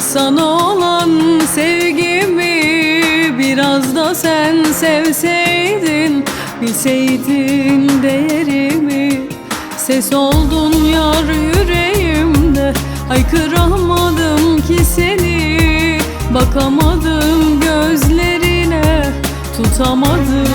Sana olan sevgimi Biraz da sen sevseydin Bilseydin değerimi. Ses oldun yar yüreğimde Haykıramadım ki seni. Bakamadım gözlerine Tutamadım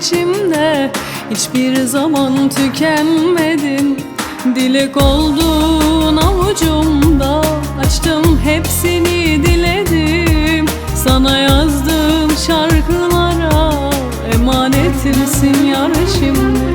içimde. Hiçbir zaman tükenmedin. Dilek oldun avucumda. Açtım hepsini diledim. Sana yazdığım şarkılara Emanetimsin yar şimdi